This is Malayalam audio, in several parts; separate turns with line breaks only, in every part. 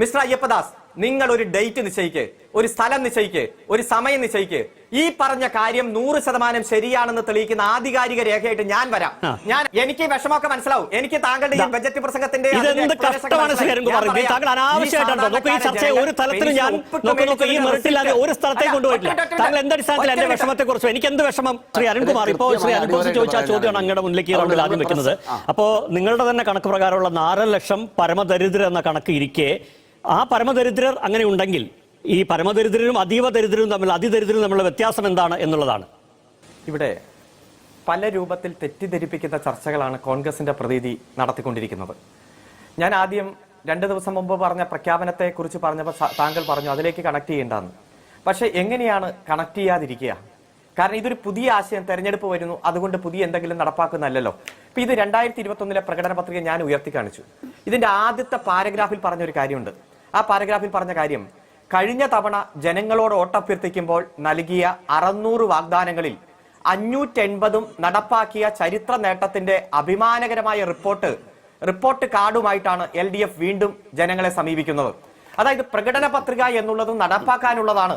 മിസ്റ്റർ അയ്യപ്പദാസ് നിങ്ങൾ ഒരു ഡേറ്റ് നിശ്ചയിക്ക് ഒരു സ്ഥലം നിശ്ചയിക്ക് ഒരു സമയം നിശ്ചയിക്ക്. ഈ പറഞ്ഞ കാര്യം നൂറ് ശതമാനം ശരിയാണെന്ന് തെളിയിക്കുന്ന ആധികാരിക രേഖയായിട്ട് ഞാൻ വരാം. ഞാൻ എനിക്ക് വിഷമമൊക്കെ മനസ്സിലാവും. എനിക്ക് താങ്കളുടെ ഈ ബജറ്റ് പ്രസംഗത്തിന്റെ.
താങ്കൾ അനാവശ്യമായിട്ടാണ് നോക്കൂ ഈ ചർച്ചയെ ഒരു തലത്തിലും ഞാൻ നോക്കൂ നോക്കൂ. ഈ ഒരു സ്ഥലത്തേക്ക്
അല്ല,
കൊണ്ടുപോയിട്ടില്ല. താങ്കൾ എന്റെ. വിഷമത്തെ കുറിച്ച് എനിക്ക് എന്ത് വിഷമം? ശ്രീ അരുൺകുമാർ ഇപ്പോൾ ശ്രീ അരുൺകുമാർ ചോദിച്ച ആ ചോദ്യമാണ്
പറയാനാണ്.
അങ്ങയുടെ മുന്നിലേക്ക് റൗണ്ടിൽ ആദ്യം വെക്കുന്നത്. അപ്പോ നിങ്ങളുടെ തന്നെ കണക്ക് പ്രകാരമുള്ള നാല് ലക്ഷം പരമദരിദ്ര എന്ന കണക്ക് ഇരിക്കെ ആ പരമദരിദ്രർ അങ്ങനെ ഉണ്ടെങ്കിൽ ഈ പരമദരിദ്രരും അതീവ ദരിദ്രരും തമ്മിൽ അതിദരിദ്രരും തമ്മിലുള്ള വ്യത്യാസം എന്താണ് എന്നുള്ളതാണ്.
ഇവിടെ പല രൂപത്തിൽ തെറ്റിദ്ധരിപ്പിക്കുന്ന ചർച്ചകളാണ് കോൺഗ്രസിന്റെ പ്രതീതി നടത്തിക്കൊണ്ടിരിക്കുന്നത്. ഞാൻ ആദ്യം രണ്ട് ദിവസം മുമ്പ് പറഞ്ഞ പ്രഖ്യാപനത്തെ കുറിച്ച് പറഞ്ഞപ്പോൾ താങ്കൾ പറഞ്ഞു അതിലേക്ക് കണക്ട് ചെയ്യേണ്ടെന്ന് പക്ഷെ എങ്ങനെയാണ് കണക്ട് ചെയ്യാതിരിക്കുക? കാരണം ഇതൊരു പുതിയ ആശയം തെരഞ്ഞെടുപ്പ് വരുന്നു അതുകൊണ്ട് പുതിയ എന്തെങ്കിലും നടപ്പാക്കുന്നല്ലോ ഇപ്പൊ ഇത് രണ്ടായിരത്തി ഇരുപത്തി ഒന്നിലെ പ്രകടന പത്രിക ഞാൻ ഉയർത്തി കാണിച്ചു. ഇതിന്റെ ആദ്യത്തെ പാരഗ്രാഫിൽ പറഞ്ഞ ഒരു കാര്യമുണ്ട്. ആ പാരഗ്രാഫിൽ പറഞ്ഞ കാര്യം കഴിഞ്ഞ തവണ ജനങ്ങളോട് വോട്ടഭ്യർത്ഥിക്കുമ്പോൾ നൽകിയ അറുന്നൂറ് വാഗ്ദാനങ്ങളിൽ അഞ്ഞൂറ്റെൺപതും നടപ്പാക്കിയ ചരിത്ര നേട്ടത്തിന്റെ അഭിമാനകരമായ റിപ്പോർട്ട് റിപ്പോർട്ട് കാർഡുമായിട്ടാണ് എൽ ഡി എഫ് വീണ്ടും ജനങ്ങളെ സമീപിക്കുന്നത്. അതായത് പ്രകടന പത്രിക എന്നുള്ളത് നടപ്പാക്കാനുള്ളതാണ്.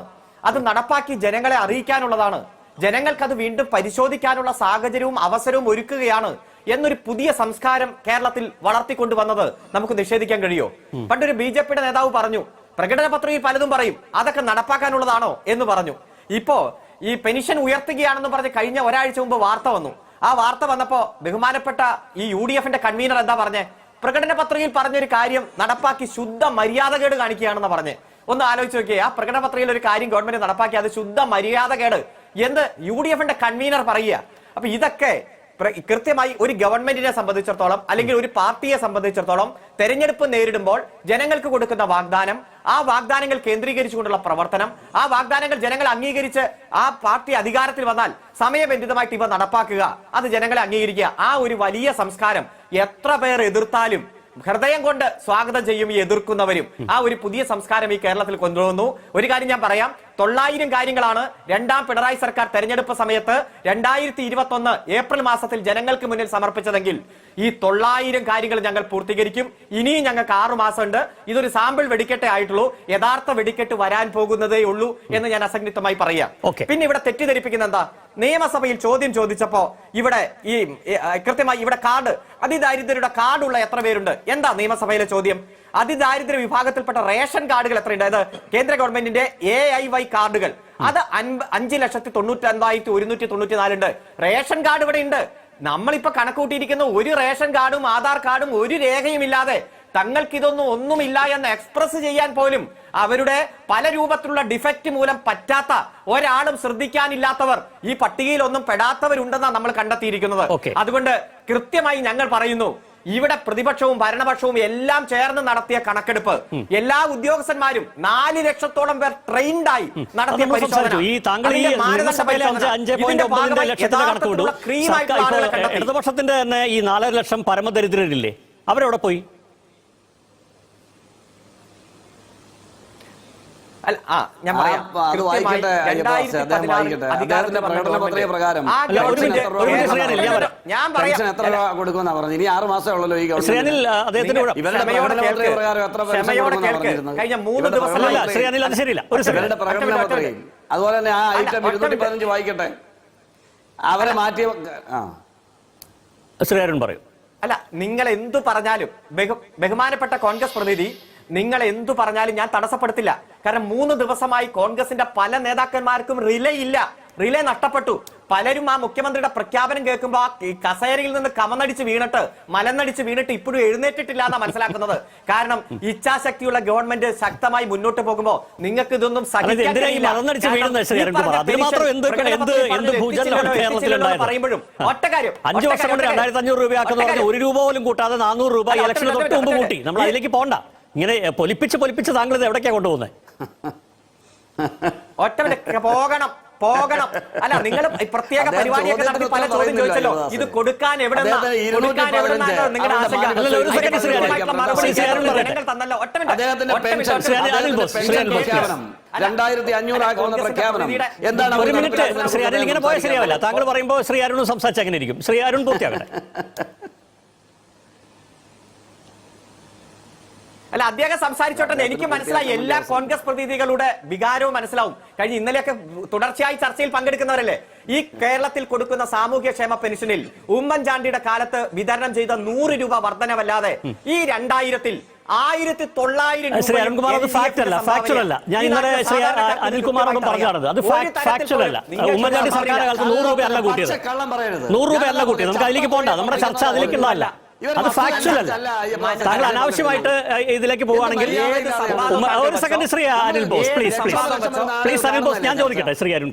അത് നടപ്പാക്കി ജനങ്ങളെ അറിയിക്കാനുള്ളതാണ്. ജനങ്ങൾക്കത് വീണ്ടും പരിശോധിക്കാനുള്ള സാഹചര്യവും അവസരവും ഒരുക്കുകയാണ് എന്നൊരു പുതിയ സംസ്കാരം കേരളത്തിൽ വളർത്തിക്കൊണ്ടുവന്നത് നമുക്ക് നിഷേധിക്കാൻ കഴിയോ? പണ്ടൊരു ബി ജെ പിയുടെ നേതാവ് പറഞ്ഞു പ്രകടന പത്രികയിൽ പലതും പറയും അതൊക്കെ നടപ്പാക്കാനുള്ളതാണോ എന്ന് പറഞ്ഞു. ഇപ്പോ ഈ പെൻഷൻ ഉയർത്തുകയാണെന്ന് പറഞ്ഞ് കഴിഞ്ഞ ഒരാഴ്ച മുമ്പ് വാർത്ത വന്നു. ആ വാർത്ത വന്നപ്പോ ബഹുമാനപ്പെട്ട ഈ യു ഡി എഫിന്റെ കൺവീനർ എന്താ പറഞ്ഞേ? പ്രകടന പത്രികയിൽ പറഞ്ഞൊരു കാര്യം നടപ്പാക്കി ശുദ്ധ മര്യാദകേട് കാണിക്കുകയാണെന്ന് പറഞ്ഞ്. ഒന്ന് ആലോചിച്ച് നോക്കിയേ ആ പ്രകടന പത്രികയിൽ ഒരു കാര്യം ഗവൺമെന്റ് നടപ്പാക്കി അത് ശുദ്ധ മര്യാദകേട് എന്ന് യു ഡി എഫിന്റെ കൺവീനർ പറയുക. അപ്പൊ ഇതൊക്കെ കൃത്യമായി ഒരു ഗവൺമെന്റിനെ സംബന്ധിച്ചിടത്തോളം അല്ലെങ്കിൽ ഒരു പാർട്ടിയെ സംബന്ധിച്ചിടത്തോളം തെരഞ്ഞെടുപ്പ് നേരിടുമ്പോൾ ജനങ്ങൾക്ക് കൊടുക്കുന്ന വാഗ്ദാനം ആ വാഗ്ദാനങ്ങൾ കേന്ദ്രീകരിച്ചുകൊണ്ടുള്ള പ്രവർത്തനം ആ വാഗ്ദാനങ്ങൾ ജനങ്ങൾ അംഗീകരിച്ച് ആ പാർട്ടി അധികാരത്തിൽ വന്നാൽ സമയബന്ധിതമായിട്ട് ഇവ നടപ്പാക്കുക അത് ജനങ്ങളെ അംഗീകരിക്കുക ആ ഒരു വലിയ സംസ്കാരം എത്ര പേർ എതിർത്താലും ഹൃദയം കൊണ്ട് സ്വാഗതം ചെയ്യും ഈ എതിർക്കുന്നവരും. ആ ഒരു പുതിയ സംസ്കാരം ഈ കേരളത്തിൽ കൊണ്ടുവന്നു. ഒരു കാര്യം ഞാൻ പറയാം. തൊള്ളായിരം കാര്യങ്ങളാണ് രണ്ടാം പിണറായി സർക്കാർ തെരഞ്ഞെടുപ്പ് സമയത്ത് രണ്ടായിരത്തി ഇരുപത്തി ഒന്ന് ഏപ്രിൽ മാസത്തിൽ ജനങ്ങൾക്ക് മുന്നിൽ സമർപ്പിച്ചതെങ്കിൽ ഈ തൊള്ളായിരം കാര്യങ്ങൾ ഞങ്ങൾ പൂർത്തീകരിക്കും. ഇനിയും ഞങ്ങൾക്ക് ആറു മാസമുണ്ട്. ഇതൊരു സാമ്പിൾ വെടിക്കെട്ടേ ആയിട്ടുള്ളൂ. യഥാർത്ഥ വെടിക്കെട്ട് വരാൻ പോകുന്നതേ ഉള്ളൂ എന്ന് ഞാൻ അസംയുക്തമായി പറയാം. പിന്നെ ഇവിടെ തെറ്റിദ്ധരിപ്പിക്കുന്ന എന്താ? നിയമസഭയിൽ ചോദ്യം ചോദിച്ചപ്പോ ഇവിടെ ഈ കൃത്യമായി ഇവിടെ കാർഡ് അതിദാരിദ്ര്യരുടെ കാർഡുള്ള എത്ര പേരുണ്ട്? എന്താ നിയമസഭയിലെ ചോദ്യം? അതിദാരിദ്ര്യ വിഭാഗത്തിൽപ്പെട്ട റേഷൻ കാർഡുകൾ എത്രയുണ്ട്? അതായത് കേന്ദ്ര ഗവൺമെന്റിന്റെ എ ഐ വൈ കാർഡുകൾ. അത് അഞ്ച് ലക്ഷത്തി തൊണ്ണൂറ്റി രണ്ടായിരത്തി ഒരുന്നൂറ്റി തൊണ്ണൂറ്റി നാലുണ്ട് റേഷൻ കാർഡ് ഇവിടെ ഉണ്ട് നമ്മളിപ്പോ കണക്കൂട്ടിയിരിക്കുന്ന ഒരു റേഷൻ കാർഡും ആധാർ കാർഡും ഒരു രേഖയും ഇല്ലാതെ തങ്ങൾക്ക് ഇതൊന്നും ഒന്നുമില്ല എന്ന് എക്സ്പ്രസ് ചെയ്യാൻ പോലും അവരുടെ പല രൂപത്തിലുള്ള ഡിഫക്റ്റ് മൂലം പറ്റാത്ത ഒരാളും ശ്രദ്ധിക്കാനില്ലാത്തവർ ഈ പട്ടികയിൽ ഒന്നും പെടാത്തവരുണ്ടെന്നാണ് നമ്മൾ കണ്ടെത്തിയിരിക്കുന്നത്. അതുകൊണ്ട് കൃത്യമായി ഞങ്ങൾ പറയുന്നു ഇവിടെ പ്രതിപക്ഷവും ഭരണപക്ഷവും എല്ലാം ചേർന്ന് നടത്തിയ കണക്കെടുപ്പ് എല്ലാ ഉദ്യോഗസ്ഥന്മാരും നാല് ലക്ഷത്തോളം പേർ ട്രെയിൻഡ് ആയി നടത്തിയ പരിശോധന.
ഇടതുപക്ഷത്തിന്റെ തന്നെ ഈ നാലര ലക്ഷം പരമദരിദ്രരില്ലേ? അവരെവിടെ പോയി
അല്ല, ആ, ഞാൻ പറയാം.
ആ, അത്
കൃത്യമായി
വായിക്കട്ടെ, അയ്യപ്പ
രണ്ടായിരത്തി
അദ്ദേഹം
പതിനാറിൽ
വായിക്കട്ടെ.
അധികാരത്തിൽ
അദ്ദേഹത്തിന്റെ
വന്ന
പ്രകടന പത്രിക
ഗവൺമെന്റ്
പ്രകാരം
ആ
അല്ല, ഒരു
ഗവൺമെന്റ്
മിനിറ്റ്, ഒരു ആ ഞാൻ പറയാം.
ഞാൻ പറയാം. കഴിഞ്ഞ മൂന്ന് ദിവസം
അല്ല
അതുപോലെ തന്നെ ആ ഐറ്റം ഇരുന്നൂറ്റി. പതിനഞ്ച് വായിക്കട്ടെ. അവരെ മാറ്റിയ ആ.
ശ്രീ അരുൺ പറയൂ.
അല്ല നിങ്ങൾ എന്തു പറഞ്ഞാലും ബഹുമാനപ്പെട്ട കോൺഗ്രസ് പ്രതിനിധി നിങ്ങൾ എന്തു പറഞ്ഞാലും ഞാൻ തടസ്സപ്പെടുത്തില്ല. കാരണം മൂന്ന് ദിവസമായി കോൺഗ്രസിന്റെ പല നേതാക്കന്മാർക്കും റിലേ ഇല്ല. റിലേ നഷ്ടപ്പെട്ടു. പലരും ആ മുഖ്യമന്ത്രിയുടെ പ്രഖ്യാപനം കേൾക്കുമ്പോൾ ആ കസേരയിൽ നിന്ന് കമന്നടിച്ച് വീണിട്ട് മലന്നടിച്ച് വീണിട്ട് ഇപ്പോഴും എഴുന്നേറ്റിട്ടില്ല എന്നാ മനസ്സിലാക്കുന്നത്. കാരണം ഇച്ഛാശക്തിയുള്ള ഗവൺമെന്റ് ശക്തമായി മുന്നോട്ട് പോകുമ്പോൾ നിങ്ങൾക്ക് ഇതൊന്നും പറയുമ്പോഴും ഒറ്റ കാര്യം
അഞ്ചു
ഒറ്റ
വർഷം കൊണ്ട് രണ്ടായിരത്തി അഞ്ഞൂറ് രൂപയാക്കുന്ന. ഒരു രൂപ പോലും കൂട്ടാതെ നാനൂറ് രൂപ
അല്ല,
ഇലക്ഷന്
ഒറ്റ
തൊട്ട് മുമ്പ് കൂട്ടി. നമ്മൾ അതിലേക്ക് പോകണ്ട ഇങ്ങനെ പൊലിപ്പിച്ച് പൊലിപ്പിച്ച് താങ്കൾ ഇത് എവിടേക്കാ കൊണ്ടുപോകുന്നത്
ഒറ്റ പോകണം പോകണം. അല്ല നിങ്ങൾ പ്രത്യേക പരിപാടിയൊക്കെ നടത്തി പല ചോദ്യം ചോദിച്ചല്ലോ. ഇത് കൊടുക്കാൻ എവിടെ നിങ്ങളുടെ ആശങ്ക.
പ്രഖ്യാപനം. രണ്ടായിരത്തി എന്താണ്
ഒരു മിനിറ്റ്. ശ്രീ അനിൽ ഇങ്ങനെ പോയാൽ ശരിയാവില്ല. താങ്കൾ പറയുമ്പോ ശ്രീ അരുൺ സംസാരിച്ച് അങ്ങനെ ഇരിക്കും? ശ്രീ അരുൺ പൂർത്തിയാകട്ടെ.
അല്ല അദ്ദേഹം സംസാരിച്ചോട്ടെ എനിക്ക് മനസ്സിലായി. എല്ലാ കോൺഗ്രസ് പ്രതിനിധികളുടെ വികാരവും മനസ്സിലാവും. കഴിഞ്ഞ ഇന്നലെയൊക്കെ തുടർച്ചയായി ചർച്ചയിൽ പങ്കെടുക്കുന്നവരല്ലേ? ഈ കേരളത്തിൽ കൊടുക്കുന്ന സാമൂഹ്യ ക്ഷേമ പെൻഷനിൽ ഉമ്മൻചാണ്ടിയുടെ കാലത്ത് വിതരണം ചെയ്ത നൂറ് രൂപ വർധനവല്ലാതെ ഈ രണ്ടായിരത്തിൽ ആയിരത്തി തൊള്ളായിരം
ശ്രീ അരുൺകുമാർ അത് ഫാക്ട് അല്ല. ഫാക്ച്വൽ അല്ല. ഞാൻ ഇന്നലെ ശ്രീ അനിൽകുമാറോടും പറഞ്ഞാണത് അത് ഫാക്ച്വൽ അല്ല. ഉമ്മൻചാണ്ടി സർക്കാരിന്റെ കാലത്ത് നൂറ് രൂപയല്ല കൂട്ടിയത്.
പച്ച കള്ളം പറയരുത്.
നൂറ് രൂപയല്ല കൂട്ടിയത്. നമുക്ക് അതിലേക്ക് പോകണ്ട നമ്മുടെ ചർച്ച അതിലേക്കുള്ളതല്ല. അത് ഫാക്ച്വൽ അല്ല താങ്കൾ അനാവശ്യമായിട്ട് ഇതിലേക്ക് പോവുകയാണെങ്കിൽ ഒരു second Shri Anil Bose please please please Anil Bose ഞാൻ ചോദിക്കട്ടെ ശ്രീ അരുൺ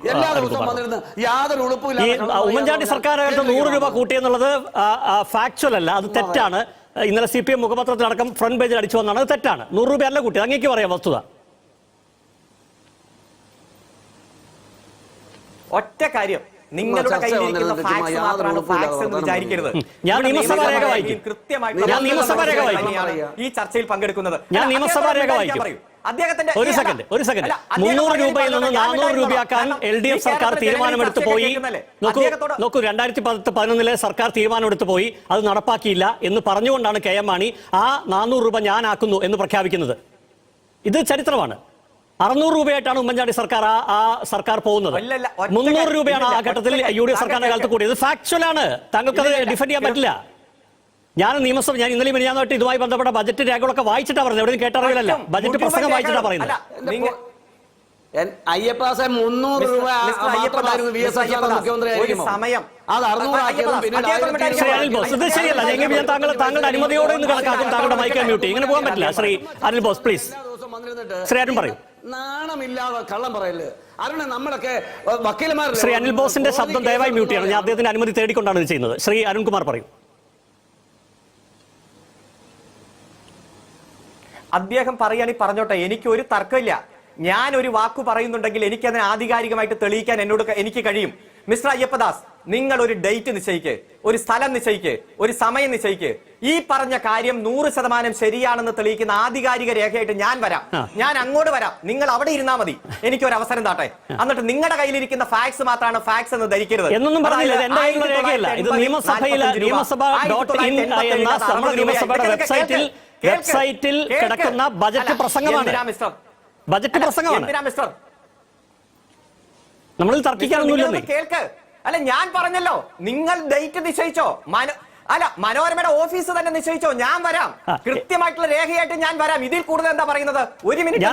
ഈ ഉമ്മൻചാണ്ടി സർക്കാരായിട്ട് നൂറ് രൂപ കൂട്ടിയെന്നുള്ളത് ഫാക്ച്വൽ അല്ല. അത് തെറ്റാണ്. ഇന്നലെ സി പി എം മുഖപത്രത്തിലടക്കം ഫ്രണ്ട് പേജിൽ അടിച്ചു വന്നാണ് അത് തെറ്റാണ്. നൂറ് രൂപ അല്ല കൂട്ടി അങ്ങേക്ക് പറയാം വസ്തുത.
ഒറ്റ കാര്യം. നിങ്ങളുടെ കയ്യിലിരിക്കുന്ന ഫാക്സ് മാത്രമാണ് ഫാക്സ് എന്ന് വിചാരിക്കരുത്
ഞാൻ നിയമസഭാ രേഖ വായിക്കും.
കൃത്യമായിട്ട്
ഞാൻ നിയമസഭാ രേഖ വായിക്കും.
ഈ ചർച്ചയിൽ പങ്കെടുക്കുന്നത്
ഞാൻ നിയമസഭാ രേഖ വായിക്കും.
അദ്ദേഹത്തിന്റെ
ഒരു സെക്കൻഡ് ഒരു സെക്കൻഡ് മുന്നൂറ് രൂപയിൽ നിന്ന് നാനൂറ്? രൂപയാക്കാൻ എൽ ഡി എഫ് സർക്കാർ തീരുമാനമെടുത്ത് പോയി? നോക്കൂ നോക്കൂ രണ്ടായിരത്തി പത്ത് പതിനൊന്നിലെ സർക്കാർ തീരുമാനമെടുത്ത് പോയി അത് നടപ്പാക്കിയില്ല എന്ന് പറഞ്ഞുകൊണ്ടാണ് കെ എം മാണി ആ നാനൂറ് രൂപ ഞാൻ ആക്കുന്നു എന്ന് പ്രഖ്യാപിക്കുന്നത് ഇത് ചരിത്രമാണ് അറുന്നൂറ് രൂപയായിട്ടാണ് ഉമ്മൻചാണ്ടി സർക്കാർ ആ സർക്കാർ പോകുന്നത്. മുന്നൂറ് രൂപയാണ് ആ ഘട്ടത്തിൽ യു ഡി എഫ് സർക്കാരിന്റെ കാലത്ത് കൂടിയത്. ഫാക്ച്വൽ ആണ്.
താങ്കൾക്ക് അത്
ഡിഫെൻഡ് ചെയ്യാൻ പറ്റില്ല. ഞാൻ നിയമസഭ ഞാൻ ഇന്നലെ മിനിഞ്ഞാന്നായിട്ട് ഇതുമായി ബന്ധപ്പെട്ട ബജറ്റ് രേഖകളൊക്കെ വായിച്ചിട്ടാ പറയുന്നത് എവിടെ
കേട്ടറിയില്ല.
ബജറ്റ് പ്രസംഗം വായിച്ചിട്ടാ പറയുന്നത്.
അയ്യപ്പാസൻ മുന്നൂറ് രൂപ
സമയം.
അത് അറുന്നൂറാക്കിയതും
ശരിയല്ല. എങ്കിൽ ഞാൻ താങ്കൾ താങ്കളുടെ അനുമതിയോടെ കണക്കാക്കും. താങ്കളുടെ മൈക്ക് മ്യൂട്ട് ഇങ്ങനെ പോകാൻ പറ്റില്ല. ശ്രീ അനിൽ ബോസ് പ്ലീസ് ശ്രീ അരുൺ പറയൂ.
നാണമില്ലാതെ കള്ളം പറയൽ. അരുണ നമ്മളൊക്കെ വക്കീലന്മാരല്ലേ?
ശ്രീ അനിൽ ബോസിന്റെ ശബ്ദം ദയവായി മ്യൂട്ട് ചെയ്യണം. ഞാൻ അദ്ദേഹത്തിന് അനുമതി തേടിക്കൊണ്ടാണ് ഇത് ചെയ്യുന്നത്. ശ്രീ അരുൺകുമാർ പറയും.
അദ്ദേഹം പറയാണെങ്കിൽ പറഞ്ഞോട്ടെ എനിക്ക് ഒരു തർക്കമില്ല. ഞാൻ ഒരു വാക്ക് പറയുന്നുണ്ടെങ്കിൽ എനിക്ക് അതിനെ ആധികാരികമായിട്ട് തെളിയിക്കാൻ എന്നോട് എനിക്ക് കഴിയും. മിസ്റ്റർ അയ്യപ്പദാസ് നിങ്ങൾ ഒരു ഡേറ്റ് നിശ്ചയിക്ക് ഒരു സ്ഥലം നിശ്ചയിക്ക് ഒരു സമയം നിശ്ചയിക്ക്. ഈ പറഞ്ഞ കാര്യം നൂറ് ശതമാനം ശരിയാണെന്ന് തെളിയിക്കുന്ന ആധികാരിക രേഖയായിട്ട് ഞാൻ വരാം. ഞാൻ അങ്ങോട്ട് വരാം. നിങ്ങൾ അവിടെ ഇരുന്നാ മതി. എനിക്ക് ഒരു അവസരം താട്ടെ. എന്നിട്ട് നിങ്ങളുടെ കയ്യിലിരിക്കുന്ന ഫാക്സ് മാത്രമാണ് ഫാക്സ് എന്ന് ധരിക്കരുത്.
എന്നൊന്നും പറഞ്ഞില്ല. ഇത് എന്റെ കയ്യിലുള്ള രേഖയല്ല. ഇത്
1980
നിയമസഭയിലെ
45 രൂപ.
നിയമസഭ ഡോട്ട് ഇൻ
1987
എന്ന നമ്മുടെ നിയമസഭയുടെ വെബ്സൈറ്റിൽ വെബ്സൈറ്റിൽ കിടക്കുന്ന ബജറ്റ് പ്രസംഗമാണ്. ബജറ്റ് പ്രസംഗമാണ്.
മിസ്റ്റർ?
നമ്മളിൽ
തർക്കിക്കാനൊന്നുമില്ല കേൾക്ക്. അല്ല ഞാൻ പറഞ്ഞല്ലോ നിങ്ങൾ ഡേറ്റ് നിശ്ചയിച്ചോ? മനോ അല്ല മനോരമയുടെ ഓഫീസ് തന്നെ നിശ്ചയിച്ചോ? ഞാൻ വരാം. കൃത്യമായിട്ടുള്ള രേഖയായിട്ട് ഞാൻ വരാം. ഇതിൽ കൂടുതൽ എന്താ പറയുന്നത്? ഒരു മിനിറ്റ്.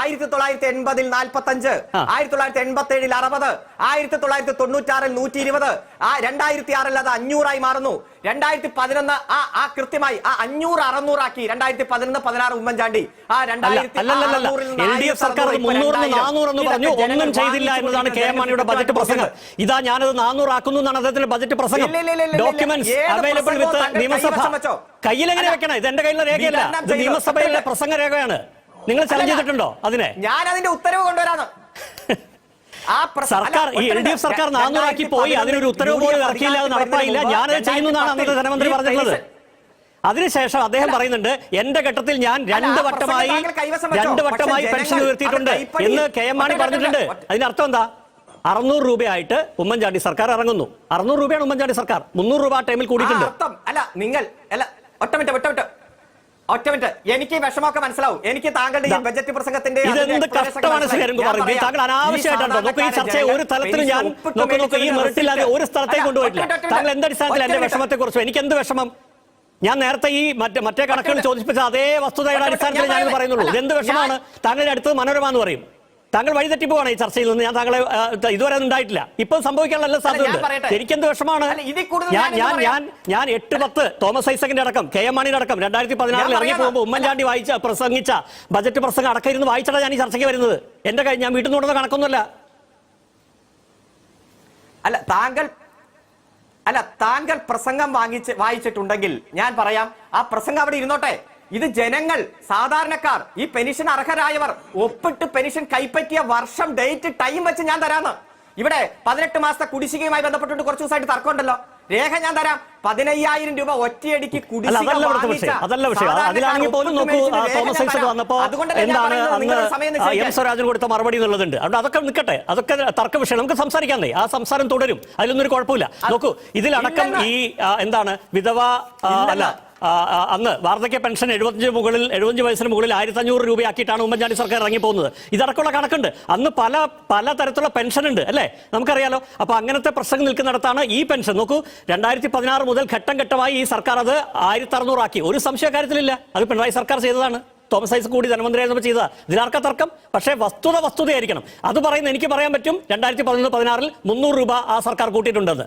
ആയിരത്തി തൊള്ളായിരത്തി എൺപതിൽ നാൽപ്പത്തി അഞ്ച്. ആയിരത്തി തൊള്ളായിരത്തി എൺപത്തി ഏഴിൽ അറുപത് ആയിരത്തി തൊള്ളായിരത്തി തൊണ്ണൂറ്റി ആറിൽ നൂറ്റി ഇരുപത് ആ രണ്ടായിരത്തി ആറിൽ അത് അഞ്ഞൂറായി മാറുന്നു. രണ്ടായിരത്തി പതിനൊന്ന് ആ ആ കൃത്യമായി ആ അഞ്ഞൂറ് അറുന്നൂറാക്കി. രണ്ടായിരത്തി പതിനൊന്ന് പതിനാറ് ഉമ്മൻചാണ്ടി. ആ രണ്ടായിരത്തി
സർക്കാർ പറഞ്ഞു. ഒന്നും ചെയ്തില്ല എന്നതാണ് കെ എം മാണിയുടെ ബജറ്റ് പ്രസംഗം. ഇതാ ഞാനത് നാനൂറാക്കുന്നു എന്നാണ് അദ്ദേഹത്തിന്റെ ബജറ്റ് പ്രസംഗം.
ഇല്ല,
അവൈലബിൾ വിത്ത് നിയമസഭ. കയ്യിൽ
എങ്ങനെ
വെക്കണം? ഇത് എന്റെ കയ്യിലുള്ള രേഖയല്ല. ഇത് നിയമസഭയിലെ പ്രസംഗ രേഖയാണ്. നിങ്ങൾ ചലഞ്ച് ചെയ്തിട്ടുണ്ടോ അതിനെ?
ഞാൻ അതിന്റെ ഉത്തരവ് കൊണ്ടുവരാന്ന്.
സർക്കാർ ഈ എൽ ഡി എഫ് സർക്കാർ നാനൂറാക്കി പോയി അതിനൊരു ഉത്തരവ് പോലും ഇറക്കിയില്ല അത് നടപ്പായില്ല. ഞാനത് ചെയ്യുന്നു എന്നാണ് അന്നത്തെ ധനമന്ത്രി
പറഞ്ഞത്.
പറഞ്ഞിട്ടുള്ളത് അതിനുശേഷം അദ്ദേഹം പറയുന്നുണ്ട് എന്റെ ഘട്ടത്തിൽ ഞാൻ രണ്ട് വട്ടമായി? രണ്ട് വട്ടമായി പെൻഷൻ ഉയർത്തിയിട്ടുണ്ട് എന്ന് കെ എം മാണി പറഞ്ഞിട്ടുണ്ട്. അതിന്റെ അർത്ഥം എന്താ? അറുന്നൂറ് രൂപയായിട്ട് ഉമ്മൻചാണ്ടി സർക്കാർ ഇറങ്ങുന്നു. അറുന്നൂറ് രൂപയാണ് ഉമ്മൻചാണ്ടി സർക്കാർ. മുന്നൂറ് രൂപ ആ ടൈമിൽ കൂടിയിട്ടുണ്ട്.
അർത്ഥം. അല്ല നിങ്ങൾ അല്ല ഒറ്റ മിനിറ്റ് ഒറ്റ മിനിറ്റ്. ഒറ്റ മിനിറ്റ്. എനിക്ക് വിഷമമൊക്കെ മനസ്സിലാവും. എനിക്ക് താങ്കളുടെ ഈ ബജറ്റ് പ്രസംഗത്തിന്റെ
ഇതെന്ത് കഷ്ടമാണ്. താങ്കൾ അനാവശ്യമായിട്ടാണ് നോക്കൂ ഈ ചർച്ചയെ ഒരു തലത്തിലും ഞാൻ നോക്കൂ നോക്കൂ ഈ മെറിറ്റില്ലാതെ ഒരു
receipt.
സ്ഥലത്തേക്ക് കൊണ്ടുപോയിട്ടില്ല താങ്കൾ എന്ത് അടിസ്ഥാനത്തിൽ
ഒറ്റ
എന്റെ
മിനിറ്റ്.
വിഷമത്തെ കുറിച്ച് എനിക്ക് എന്ത് വിഷമം? ഞാൻ നേരത്തെ ഈ മറ്റേ മറ്റേ കണക്കുകൾ ചോദിപ്പിച്ച അതേ വസ്തുതയുടെ അടിസ്ഥാനത്തിൽ ഞാൻ പറയുന്നുള്ളൂ. എന്ത് വിഷമാണ്? താങ്കളുടെ അടുത്ത് മനോരമ എന്ന് പറയും. താങ്കൾ വഴിതെറ്റിപ്പോവാണ് ഈ ചർച്ചയിൽ നിന്ന്. ഞാൻ താങ്കളെ ഇതുവരെ ഉണ്ടായിട്ടില്ല. ഇപ്പൊ സംഭവിക്കാനുള്ള
സാധ്യത
സാധ്യതയുണ്ട്. എനിക്കെന്ത് വിഷമാണ് ഞാൻ
ഞാൻ
ഞാൻ ഞാൻ എട്ട് പത്ത് തോമസ് ഐസക്കിന്റെ അടക്കം കെ എം മാണിയുടെ അടക്കം രണ്ടായിരത്തി പതിനാറിൽ ഇറങ്ങി. പോകുമ്പോൾ ഉമ്മൻചാണ്ടി വായിച്ച പ്രസംഗിച്ച ബജറ്റ് പ്രസംഗം അടക്കം ഇരുന്ന് വായിച്ചിട്ടാണ് ഞാൻ ഈ ചർച്ചയ്ക്ക് വരുന്നത്. എന്റെ കൈ ഞാൻ വീട്ടിൽ നിന്ന് കണക്കൊന്നുമല്ല.
അല്ല താങ്കൾ അല്ല താങ്കൾ പ്രസംഗം വാങ്ങിച്ച് വായിച്ചിട്ടുണ്ടെങ്കിൽ ഞാൻ പറയാം ആ പ്രസംഗം അവിടെ ഇരുന്നോട്ടെ. ഇത് ജനങ്ങൾ സാധാരണക്കാർ ഈ പെൻഷൻ അർഹരായവർ ഒപ്പിട്ട് പെൻഷൻ കൈപ്പറ്റിയ വർഷം ഡേറ്റ് ടൈം വെച്ച് ഞാൻ തരാന്ന്. ഇവിടെ പതിനെട്ട് മാസത്തെ കുടിശ്ശികയുമായി ബന്ധപ്പെട്ടിട്ട് കുറച്ച് ദിവസമായിട്ട് തർക്കമുണ്ടല്ലോ. രേഖ ഞാൻ തരാം. പതിനയ്യായിരം രൂപ ഒറ്റയടിക്ക്.
സ്വരാജൻ കൊടുത്ത മറുപടി എന്നുള്ളതുണ്ട്. അതുകൊണ്ട് അതൊക്കെ നിൽക്കട്ടെ. അതൊക്കെ തർക്ക വിഷയം. നമുക്ക് സംസാരിക്കാന്നേ ആ സംസാരം തുടരും. അതിലൊന്നും ഒരു കുഴപ്പമില്ല. നോക്കൂ ഇതിലടക്കം. ഈ എന്താണ്? വിധവ അല്ല അന്ന് വാർദ്ധക്യ പെൻഷൻ എഴുപത്തഞ്ച് മുകളിൽ എഴുപത്തഞ്ച് വയസ്സിന് മുകളിൽ ആയിരത്തി അഞ്ഞൂറ് രൂപയാക്കിയിട്ടാണ് ഉമ്മൻചാണ്ടി സർക്കാർ ഇറങ്ങി പോകുന്നത് ഇതടക്കമുള്ള കണക്കുണ്ട്. അന്ന് പല പല തരത്തിലുള്ള പെൻഷൻ ഉണ്ട് അല്ലേ? നമുക്കറിയാലോ. അപ്പോൾ അങ്ങനത്തെ പ്രശ്നം നിൽക്കുന്നിടത്താണ് ഈ പെൻഷൻ. നോക്കൂ രണ്ടായിരത്തി പതിനാറ് മുതൽ ഘട്ടം ഘട്ടമായി ഈ സർക്കാർ അത് ആയിരത്തി അറുന്നൂറാക്കി ഒരു സംശയ കാര്യത്തിലില്ല. അത് പിണറായി സർക്കാർ ചെയ്തതാണ്. തോമസ് ഐസക് കൂടി ധനമന്ത്രിയായിരുന്നപ്പോൾ ചെയ്തതാ. ഇതിലാർക്ക തർക്കം? പക്ഷേ വസ്തുത വസ്തുതയായിരിക്കണം. അത് പറയുന്ന എനിക്ക് പറയാൻ പറ്റും രണ്ടായിരത്തി പതിനൊന്ന് പതിനാറിൽ മുന്നൂറ് രൂപ ആ സർക്കാർ കൂട്ടിയിട്ടുണ്ടെന്ന്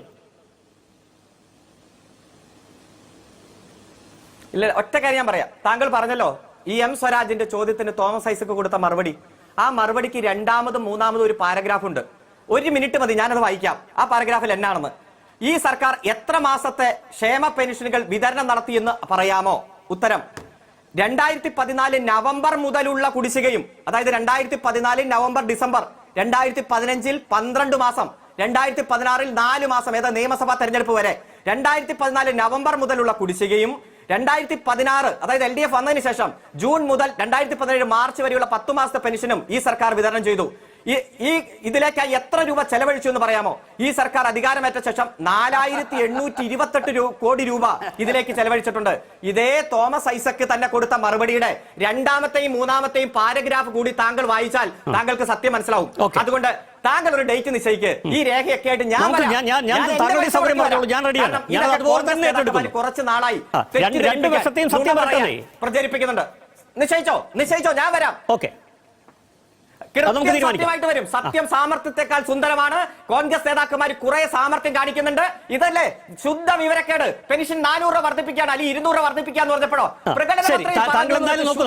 ഇല്ല ഒറ്റ കാര്യം ഞാൻ പറയാം. താങ്കൾ പറഞ്ഞല്ലോ ഈ എം സ്വരാജിന്റെ ചോദ്യത്തിന് തോമസ് ഐസക്ക് കൊടുത്ത മറുപടി. ആ മറുപടിക്ക് രണ്ടാമതും മൂന്നാമതും ഒരു പാരഗ്രാഫ് ഉണ്ട്. ഒരു മിനിറ്റ് മതി ഞാനത് വായിക്കാം. ആ പാരഗ്രാഫിൽ എന്നാണെന്ന്? ഈ സർക്കാർ എത്ര മാസത്തെ ക്ഷേമ പെൻഷനുകൾ വിതരണം നടത്തിയെന്ന് പറയാമോ? ഉത്തരം രണ്ടായിരത്തി പതിനാല് നവംബർ മുതലുള്ള കുടിശ്ശികയും അതായത് രണ്ടായിരത്തി പതിനാല് നവംബർ ഡിസംബർ രണ്ടായിരത്തി പതിനഞ്ചിൽ പന്ത്രണ്ട് മാസം രണ്ടായിരത്തി പതിനാറിൽ നാല് മാസം ഏതാ നിയമസഭാ തെരഞ്ഞെടുപ്പ് വരെ രണ്ടായിരത്തി പതിനാല് നവംബർ മുതലുള്ള കുടിശ്ശികയും രണ്ടായിരത്തി പതിനാറ് അതായത് എൽ ഡി എഫ് വന്നതിന് ശേഷം ജൂൺ മുതൽ രണ്ടായിരത്തി പതിനേഴ് മാർച്ച് വരെയുള്ള പത്ത് മാസത്തെ പെൻഷനും ഈ സർക്കാർ വിതരണം ചെയ്തു. ഈ ഇതിലേക്ക് എത്ര രൂപ ചെലവഴിച്ചു എന്ന് പറയാമോ? ഈ സർക്കാർ അധികാരമേറ്റ ശേഷം നാലായിരത്തി എണ്ണൂറ്റി ഇരുപത്തെട്ട് കോടി രൂപ ഇതിലേക്ക് ചെലവഴിച്ചിട്ടുണ്ട്. ഇതേ തോമസ് ഐസക്ക് തന്നെ കൊടുത്ത മറുപടിയുടെ രണ്ടാമത്തെയും മൂന്നാമത്തെയും പാരഗ്രാഫ് കൂടി താങ്കൾ വായിച്ചാൽ താങ്കൾക്ക് സത്യം മനസ്സിലാവും. അതുകൊണ്ട് താങ്കൾ ഒരു ഡേറ്റ് നിശ്ചയിക്ക്. ഈ രേഖയൊക്കെ ആയിട്ട് ഞാൻ.
ഞാൻ- റെഡിയാണ്. ഞാൻ അതുപോലെ തന്നെ
കുറച്ച് നാളായി
രണ്ട്-
തെറ്റിദ്ധരിപ്പിക്കാൻ,
സത്യം.
പ്രചരിപ്പിക്കുന്നുണ്ട്. നിശ്ചയിച്ചോ? നിശ്ചയിച്ചോ? ഞാൻ വരാം.
ഓക്കെ
കൃത്യം
അത് നമുക്ക് തീരുമാനിക്കാം.
സത്യമായിട്ട് വരും. സത്യം സാമർത്ഥ്യത്തെക്കാൾ സുന്ദരമാണ്. കോൺഗ്രസ് നേതാക്കന്മാർ കുറെ സാമർത്ഥ്യം കാണിക്കുന്നുണ്ട്. ഇതല്ലേ? ശുദ്ധ വിവരക്കേട്. പെൻഷൻ നാനൂറ് രൂപ വർദ്ധിപ്പിക്കാൻ അല്ലെങ്കിൽ ഇരുന്നൂറ് രൂപ വർദ്ധിപ്പിക്കാന്ന് പറഞ്ഞപ്പോഴോ?
താങ്കൾ എന്തായാലും നോക്കൂ.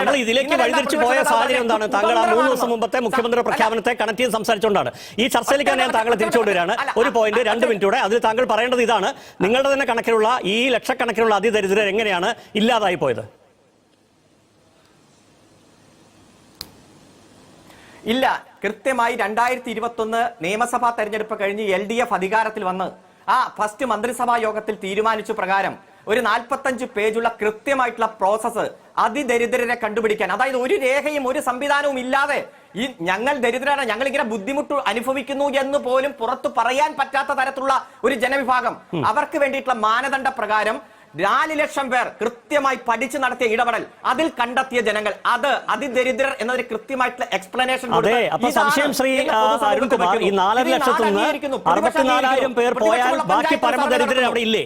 നമ്മൾ ഇതിലേക്ക് വഴിതിരിച്ചു പോയ സാഹചര്യം എന്താണ്? താങ്കൾ ആ മൂന്ന് ദിവസം? മുമ്പത്തെ മുഖ്യമന്ത്രിയുടെ പ്രഖ്യാപനത്തെ കണക്ട് ചെയ്ത് സംസാരിച്ചുകൊണ്ടാണ്. ഈ ചർച്ചയിലേക്ക് ഞാൻ താങ്കളെ തിരിച്ചുകൊണ്ടുവരാണ് ഒരു പോയിന്റ് രണ്ട് മിനിറ്റ് അതിൽ താങ്കൾ പറയേണ്ടത് ഇതാണ്. നിങ്ങളുടെ തന്നെ കണക്കിലുള്ള ഈ ലക്ഷക്കണക്കിനുള്ള അതിദരിദ്രർ എങ്ങനെയാണ് ഇല്ലാതായി പോയത്?
ഇല്ല. കൃത്യമായി രണ്ടായിരത്തി ഇരുപത്തി ഒന്ന് നിയമസഭാ തെരഞ്ഞെടുപ്പ് കഴിഞ്ഞ് എൽ ഡി എഫ് അധികാരത്തിൽ വന്ന് ആ ഫസ്റ്റ് മന്ത്രിസഭാ യോഗത്തിൽ തീരുമാനിച്ച പ്രകാരം ഒരു നാൽപ്പത്തഞ്ച് പേജുള്ള കൃത്യമായിട്ടുള്ള പ്രോസസ്സ് അതിദരിദ്രരെ കണ്ടുപിടിക്കാൻ അതായത് ഒരു രേഖയും ഒരു സംവിധാനവും ഇല്ലാതെ ഈ ഞങ്ങൾ ദരിദ്രരാണ് ഞങ്ങൾ ഇങ്ങനെ ബുദ്ധിമുട്ട് അനുഭവിക്കുന്നു എന്ന് പോലും പുറത്തു പറയാൻ പറ്റാത്ത തരത്തിലുള്ള ഒരു ജനവിഭാഗം. അവർക്ക് വേണ്ടിയിട്ടുള്ള മാനദണ്ഡ പ്രകാരം നാല് ലക്ഷം പേർ കൃത്യമായി പഠിച്ചു നടത്തിയ ഇടപെടൽ അതിൽ കണ്ടെത്തിയ ജനങ്ങൾ. അത് അതിദരിദ്രർ എന്നതിന് കൃത്യമായിട്ടുള്ള എക്സ്പ്ലനേഷൻ
അതെ അപ്പൊ സംശയം ശ്രീ അരുൺകുമാർ ഈ നാലര ലക്ഷത്തിൽ നിന്ന് അറുപത്തിനാലായിരം പേർ പോയാൽ ബാക്കി പരമദരിദ്രർ അവിടെ ഇല്ലേ?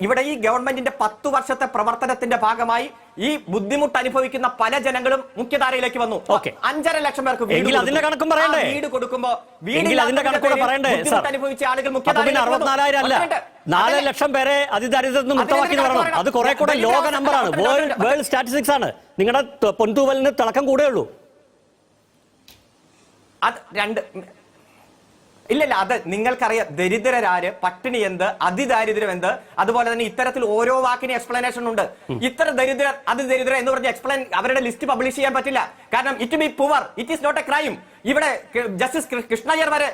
ഇവിടെ ഈ ഗവൺമെന്റിന്റെ പത്തു വർഷത്തെ പ്രവർത്തനത്തിന്റെ ഭാഗമായി ഈ ബുദ്ധിമുട്ട് അനുഭവിക്കുന്ന പല ജനങ്ങളും മുഖ്യധാരയിലേക്ക് വന്നു.
ഓക്കെ.
അഞ്ചര ലക്ഷം പേർക്ക് വീട്
അതിന്റെ കണക്കും പറയണ്ടേ?
വീട് കൊടുക്കുമ്പോ
എങ്കിൽ അതിന്റെ കണക്കൂടെ പറയണ്ടേ
അനുഭവിച്ച ആളുകൾ
അറുപത്തിനാലായിരം അല്ല. നാല് ലക്ഷം പേരെ അതിദരിദ്രത്തിൽ നിന്ന് മുക്തമാക്കി വരണം അത് കുറെ കൂടെ ലോക നമ്പറാണ് വേൾഡ് വേൾഡ് സ്റ്റാറ്റിസ്റ്റിക്സ് ആണ്. നിങ്ങളുടെ പൊൻതൂവലിന് തിളക്കം കൂടെ ഉള്ളൂ
അത് രണ്ട് ഇല്ലല്ല അത് നിങ്ങൾക്കറിയാം. ദരിദ്രരാര് പട്ടിണി എന്ത് അതിദാരിദ്ര്യം എന്ത് അതുപോലെ തന്നെ ഇത്തരത്തിൽ ഓരോ വാക്കിന് എക്സ്പ്ലനേഷൻ ഉണ്ട്. ഇത്ര ദരിദ്രർ അതിദരിദ്രർ എന്ന് പറഞ്ഞ് എക്സ്പ്ലെയിൻ അവരുടെ ലിസ്റ്റ് പബ്ലിഷ് ചെയ്യാൻ പറ്റില്ല. കാരണം it be poor it is not a crime ഇവിടെ ജസ്റ്റിസ് കൃഷ്ണയ്യർ വരെ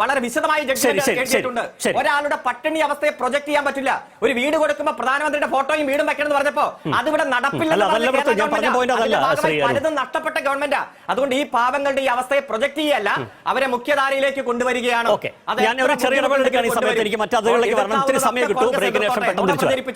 വളരെ വിശദമായി
കേട്ടിട്ടുണ്ട്.
ഒരാളുടെ പട്ടിണി അവസ്ഥയെ പ്രൊജക്ട് ചെയ്യാൻ പറ്റില്ല. ഒരു വീട് കൊടുക്കുമ്പോൾ പ്രധാനമന്ത്രിയുടെ ഫോട്ടോയും വീടും വെക്കണമെന്ന് പറഞ്ഞപ്പോ അതിവിടെ നടപ്പില്ല. പലതും നഷ്ടപ്പെട്ട ഗവൺമെന്റാ. അതുകൊണ്ട് ഈ പാവങ്ങളുടെ ഈ അവസ്ഥയെ പ്രൊജക്ട് ചെയ്യല്ല. അവരെ മുഖ്യധാരയിലേക്ക് കൊണ്ടുവരികയാണ്.
ഓക്കെ. ഞാൻ ഒരു ചെറിയ ഇടപെടൽ എടുക്കുകയാണ് ഈ സമയത്ത് എനിക്ക് മറ്റു വരണം സമയം കിട്ടും. ബ്രേക്കിന് ശേഷം പെട്ടെന്ന് തിരിച്ചു.